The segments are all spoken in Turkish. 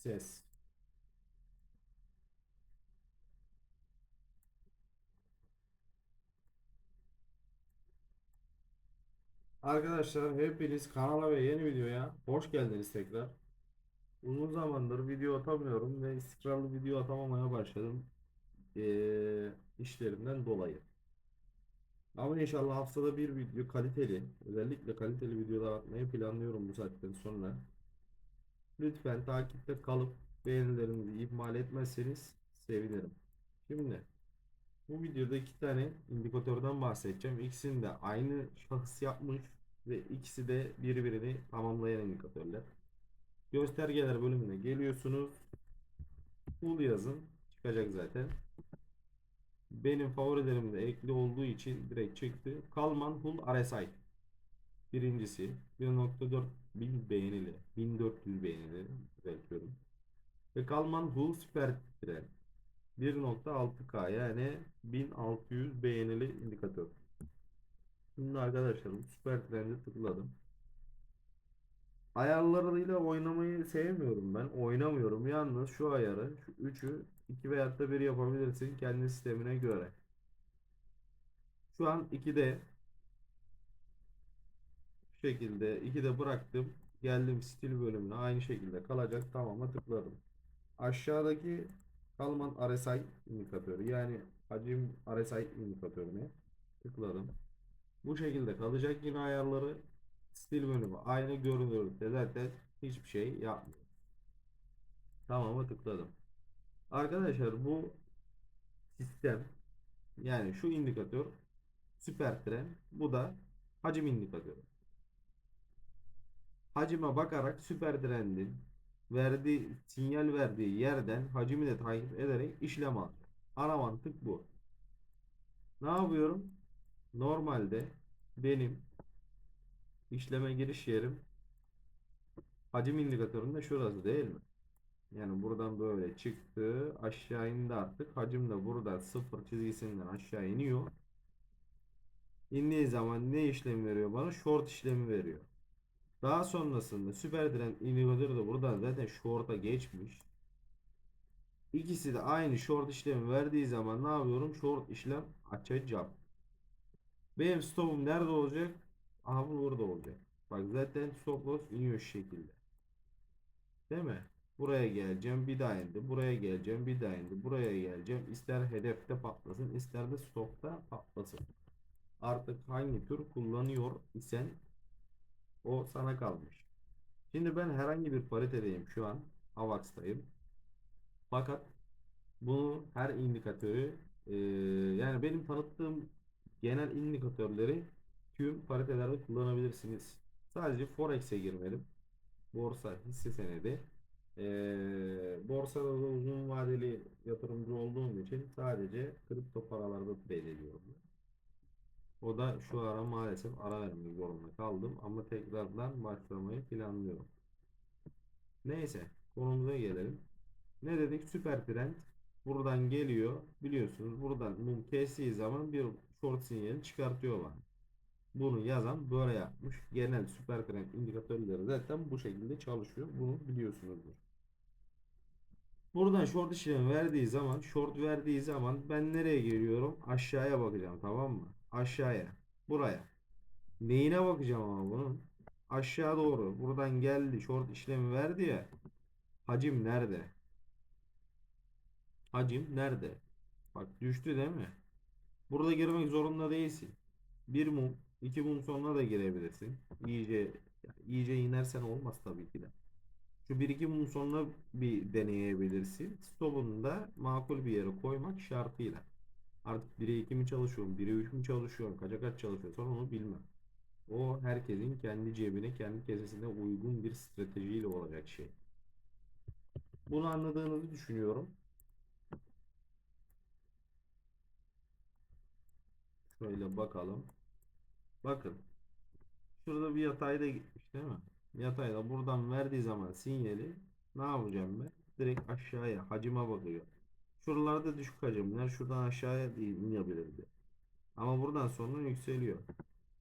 Ses. Arkadaşlar hepiniz kanala ve yeni videoya hoş geldiniz tekrar. Uzun zamandır video atamıyorum ve istikrarlı video atamamaya başladım. Ee, işlerimden dolayı. Ama inşallah haftada bir video kaliteli, özellikle kaliteli videolar atmayı planlıyorum bu saatten sonra. Lütfen takipte kalıp beğenilerinizi ihmal etmezseniz sevinirim. Şimdi bu videoda iki tane indikatörden bahsedeceğim. İkisini de aynı şahıs yapmış ve ikisi de birbirini tamamlayan indikatörler. Göstergeler bölümüne geliyorsunuz. Full yazın. Çıkacak zaten. Benim favorilerimde ekli olduğu için direkt çıktı. Kalman Hull RSI. Birincisi 1.4 bin beğenili. 1400 beğenili. Düzeltiyorum. Ve Kalman Super Trend. 1.6K yani 1600 beğenili indikatör. Şimdi arkadaşlar bu süper trende tıkladım. Ayarlarıyla oynamayı sevmiyorum ben. Oynamıyorum. Yalnız şu ayarı, şu üçü 2 veya da 1 yapabilirsin kendi sistemine göre. Şu an 2'de şu şekilde 2'de bıraktım. Geldim stil bölümüne aynı şekilde kalacak. Tamam'a tıkladım. Aşağıdaki Kalman RSI indikatörü yani hacim RSI indikatörüne tıkladım. Bu şekilde kalacak yine ayarları stil bölümü aynı görünüyor de zaten hiçbir şey yapmıyor. Tamam'a tıkladım. Arkadaşlar bu sistem yani şu indikatör süper tren bu da hacim indikatörü. Hacime bakarak süper trendin verdiği sinyal verdiği yerden hacimi de takip ederek işlem alacağım. Ana mantık bu. Ne yapıyorum? Normalde benim işleme giriş yerim hacim indikatöründe şurası değil mi? Yani buradan böyle çıktı aşağı indi artık hacim de burada sıfır çizgisinden aşağı iniyor. İndiği zaman ne işlemi veriyor bana? Short işlemi veriyor. Daha sonrasında süper diren indikatörü de buradan zaten short'a geçmiş. İkisi de aynı short işlemi verdiği zaman ne yapıyorum? Short işlem açacağım. Benim stopum nerede olacak? Aha bu burada olacak. Bak zaten stop loss iniyor şu şekilde. Değil mi? Buraya geleceğim bir daha indi. Buraya geleceğim bir daha indi. Buraya geleceğim. İster hedefte patlasın ister de stopta patlasın. Artık hangi tür kullanıyor isen o sana kalmış. Şimdi ben herhangi bir paritedeyim şu an. AVAX'tayım. Fakat bunu her indikatörü e, yani benim tanıttığım genel indikatörleri tüm paritelerde kullanabilirsiniz. Sadece Forex'e girmedim. Borsa hisse senedi. E, borsada da uzun vadeli yatırımcı olduğum için sadece kripto paralarda trade ediyorum. O da şu ara maalesef ara vermek zorunda kaldım ama tekrardan başlamayı planlıyorum. Neyse konumuza gelelim. Ne dedik? Süper trend buradan geliyor. Biliyorsunuz buradan mum kestiği zaman bir short sinyali çıkartıyor var. Bunu yazan böyle yapmış. Genel süper trend indikatörleri zaten bu şekilde çalışıyor. Bunu biliyorsunuzdur. Buradan short işlemi verdiği zaman, short verdiği zaman ben nereye geliyorum? Aşağıya bakacağım tamam mı? Aşağıya. Buraya. Neyine bakacağım ama bunun? Aşağı doğru. Buradan geldi. Short işlemi verdi ya. Hacim nerede? Hacim nerede? Bak düştü değil mi? Burada girmek zorunda değilsin. Bir mum, iki mum sonra da girebilirsin. İyice iyice inersen olmaz tabii ki de. Şu bir iki mum sonra bir deneyebilirsin. Stopunu da makul bir yere koymak şartıyla. Artık 1'e 2 mi çalışıyorum, 1'e 3 mü çalışıyorum, kaça kaç çalışıyorsam onu bilmem. O herkesin kendi cebine, kendi kesesine uygun bir stratejiyle olacak şey. Bunu anladığınızı düşünüyorum. Şöyle bakalım. Bakın. Şurada bir yatayda gitmiş değil mi? Yatayda buradan verdiği zaman sinyali ne yapacağım ben? Direkt aşağıya hacime bakıyor. Şuralarda düşük hacimler şuradan aşağıya inebilirdi. Ama buradan sonra yükseliyor.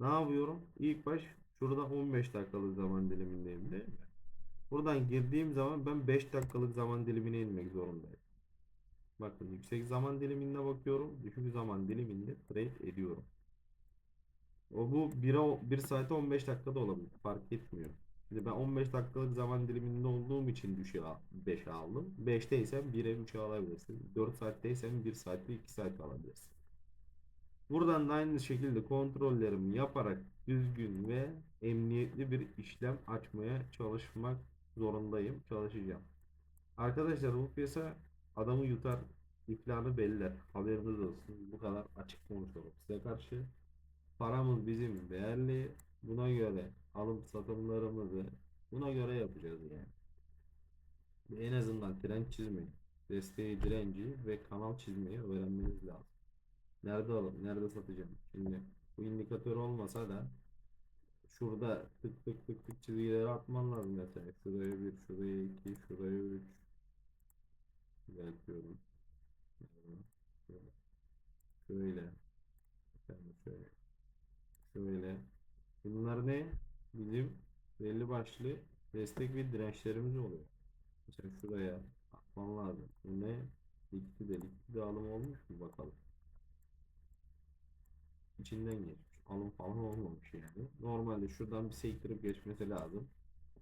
Ne yapıyorum? İlk baş şurada 15 dakikalık zaman dilimindeyim değil mi? Buradan girdiğim zaman ben 5 dakikalık zaman dilimine inmek zorundayım. Bakın yüksek zaman diliminde bakıyorum. Düşük zaman diliminde trade ediyorum. O bu 1'e 1 saate 15 dakikada olabilir. Fark etmiyor. Şimdi ben 15 dakikalık zaman diliminde olduğum için düşüğe 5'e aldım. 5'teysem 1'e 3'e alabilirsin. 4 saatteysen 1 saatte 2 saat alabilirsin. Buradan da aynı şekilde kontrollerimi yaparak düzgün ve emniyetli bir işlem açmaya çalışmak zorundayım. Çalışacağım. Arkadaşlar bu piyasa adamı yutar, iflahını beller. Haberiniz olsun. Bu kadar açık konuşalım size karşı. Paramız bizim değerli. Buna göre alım satımlarımızı buna göre yapacağız yani. En azından trend çizmeyi, desteği, direnci ve kanal çizmeyi öğrenmeniz lazım. Nerede alıp nerede satacağım? Şimdi bu indikatör olmasa da şurada tık tık tık tık çizgileri atman lazım mesela. Şuraya bir, şuraya iki, şuraya üç. Düzeltiyorum. Şöyle. Şöyle. Şöyle. Bunlar ne? Bizim belli başlı destek ve dirençlerimiz oluyor. Mesela şuraya atman lazım. Bu ne? Likidi likidi alım olmuş mu bakalım. İçinden geçmiş. Alım falan olmamış yani. Normalde şuradan bir sektirip geçmesi lazım.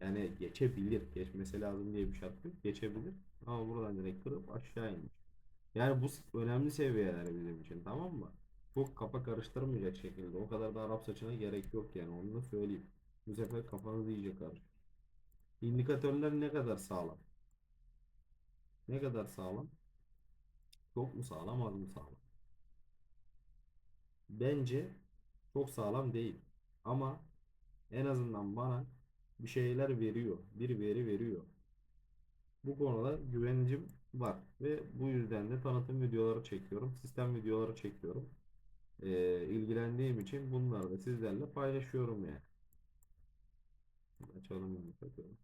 Yani geçebilir. Geçmesi lazım diye bir şart yok. Geçebilir. Ama buradan direkt kırıp aşağı inmiş. Yani bu önemli seviyeler bizim için tamam mı? Çok kafa karıştırmayacak şekilde. O kadar da Arap saçına gerek yok yani. Onu da söyleyeyim. Bu sefer kafanız iyice karışır. İndikatörler ne kadar sağlam? Ne kadar sağlam? Çok mu sağlam, az mı sağlam? Bence çok sağlam değil. Ama en azından bana bir şeyler veriyor. Bir veri veriyor. Bu konuda güvencim var. Ve bu yüzden de tanıtım videoları çekiyorum. Sistem videoları çekiyorum. Ee, ilgilendiğim için bunları da sizlerle paylaşıyorum yani. Açalım indikatörü.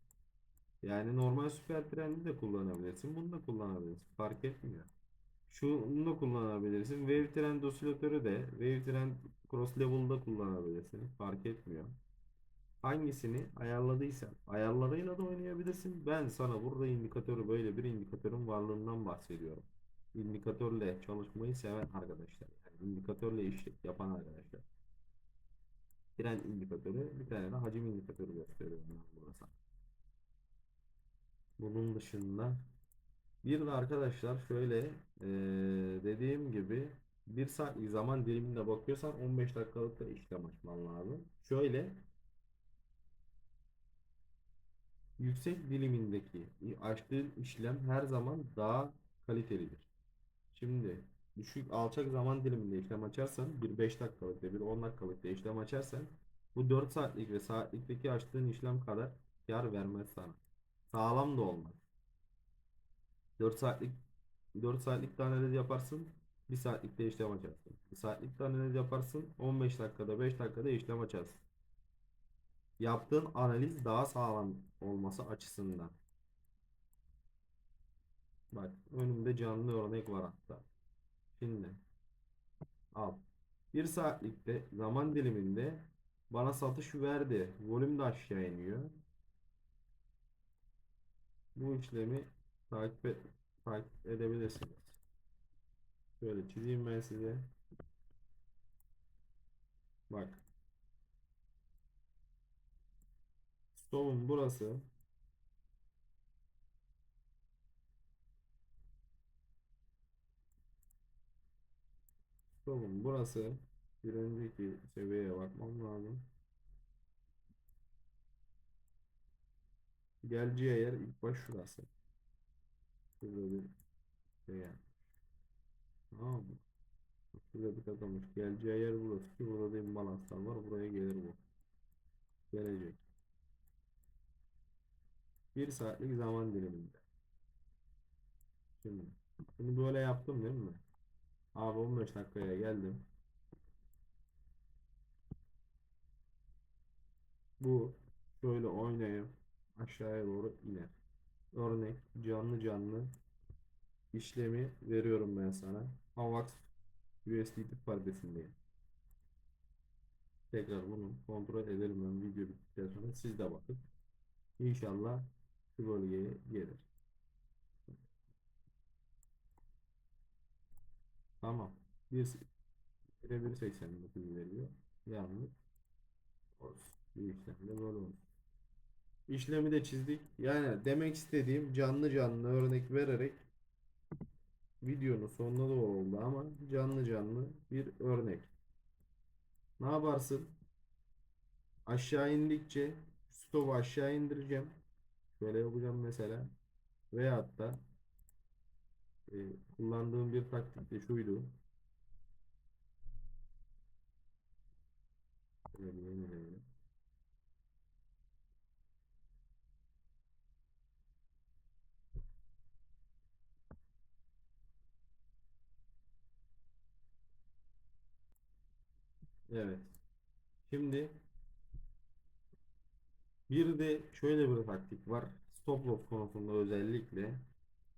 Yani normal süper trendi de kullanabilirsin. Bunu da kullanabilirsin. Fark etmiyor. Şunu da kullanabilirsin. Wave Trend osilatörü de Wave Trend Cross Level'da kullanabilirsin. Fark etmiyor. Hangisini ayarladıysan ayarlarıyla da oynayabilirsin. Ben sana burada indikatörü böyle bir indikatörün varlığından bahsediyorum. İndikatörle çalışmayı seven arkadaşlar. Yani indikatörle iş yapan arkadaşlar. Trend indikatörü bir tane de hacim indikatörü gösteriyorum ben burada sana. Bunun dışında bir de arkadaşlar şöyle eee, dediğim gibi bir saatlik zaman diliminde bakıyorsan 15 dakikalık da işlem açman lazım. Şöyle yüksek dilimindeki açtığın işlem her zaman daha kalitelidir. Şimdi düşük alçak zaman diliminde işlem açarsan bir 5 dakikalık da bir 10 dakikalık da işlem açarsan bu 4 saatlik ve saatlikteki açtığın işlem kadar kar vermez sana. Sağlam da olmaz. 4 saatlik 4 saatlik analiz yaparsın. 1 saatlik de işlem açarsın. 1 saatlik analiz yaparsın. 15 dakikada 5 dakikada işlem açarsın. Yaptığın analiz daha sağlam olması açısından. Bak önümde canlı örnek var hatta. Şimdi al. 1 saatlikte zaman diliminde bana satış verdi. Volüm de aşağı iniyor. Bu işlemi takip et, takip edebilirsiniz. Şöyle çizeyim ben size. Bak. Stop'un burası. Stop'un burası. Bir önceki seviyeye bakmam lazım. Geleceği yer ilk baş şurası. Şurada bir şey yani. Tamam mı? Şurada bir takılmış. Geleceği yer burası ki burada da imbalanslar var. Buraya gelir bu. Gelecek. Bir saatlik zaman diliminde. Şimdi. Bunu böyle yaptım değil mi? Abi 15 dakikaya geldim. Bu şöyle oynayıp aşağıya doğru iner. Örnek canlı canlı işlemi veriyorum ben sana. AVAX USDT paritesindeyim. Tekrar bunu kontrol edelim ben video bittikten sonra siz de bakın. İnşallah şu bölgeye gelir. Tamam. Bir, bire 1.89 veriyor. Yanlış. Olsun. Bu işlemde böyle olsun. İşlemi de çizdik. Yani demek istediğim canlı canlı örnek vererek videonun sonuna doğru oldu ama canlı canlı bir örnek. Ne yaparsın? Aşağı indikçe stopu aşağı indireceğim. Şöyle yapacağım mesela. Veyahut da e, kullandığım bir taktik de şuydu. Şöyle. Evet. Şimdi bir de şöyle bir taktik var. Stop loss konusunda özellikle.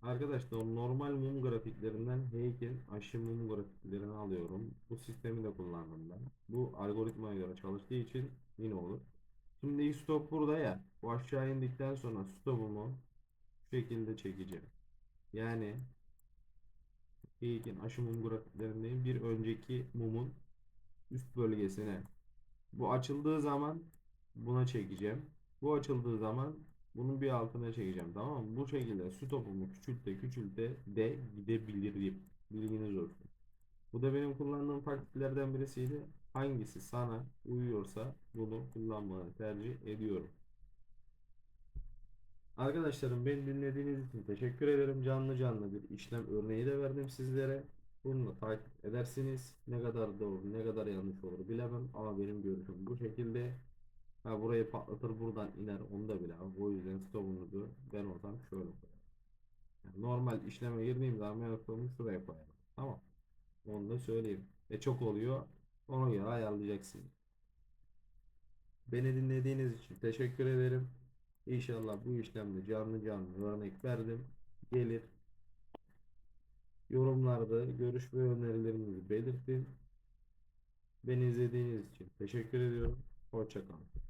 Arkadaşlar normal mum grafiklerinden heykel aşı mum grafiklerini alıyorum. Bu sistemi de kullandım ben. Bu algoritmaya göre çalıştığı için yine olur. Şimdi stop burada ya. Bu aşağı indikten sonra stopumu şu şekilde çekeceğim. Yani heykel aşı mum grafiklerindeyim. Bir önceki mumun üst bölgesine. Bu açıldığı zaman buna çekeceğim. Bu açıldığı zaman bunun bir altına çekeceğim. Tamam mı? Bu şekilde stopumu küçülte küçülte de gidebilirim. Bilginiz olsun. Bu da benim kullandığım taktiklerden birisiydi. Hangisi sana uyuyorsa bunu kullanmanı tercih ediyorum. Arkadaşlarım beni dinlediğiniz için teşekkür ederim. Canlı canlı bir işlem örneği de verdim sizlere. Bunu takip edersiniz. Ne kadar doğru, ne kadar yanlış olur bilemem ama benim görüşüm bu şekilde. Ha burayı patlatır buradan iner onu da bilemem. O yüzden stopunuzu ben olsam şöyle koyarım. Yani normal işleme girdiğim zaman ben stopumu şuraya koyarım. Tamam. Onu da söyleyeyim. E çok oluyor. Ona göre ayarlayacaksınız. Beni dinlediğiniz için teşekkür ederim. İnşallah bu işlemde canlı canlı örnek verdim. Gelir. Yorumlarda görüş ve önerilerinizi belirtin. Beni izlediğiniz için teşekkür ediyorum. Hoşça kalın.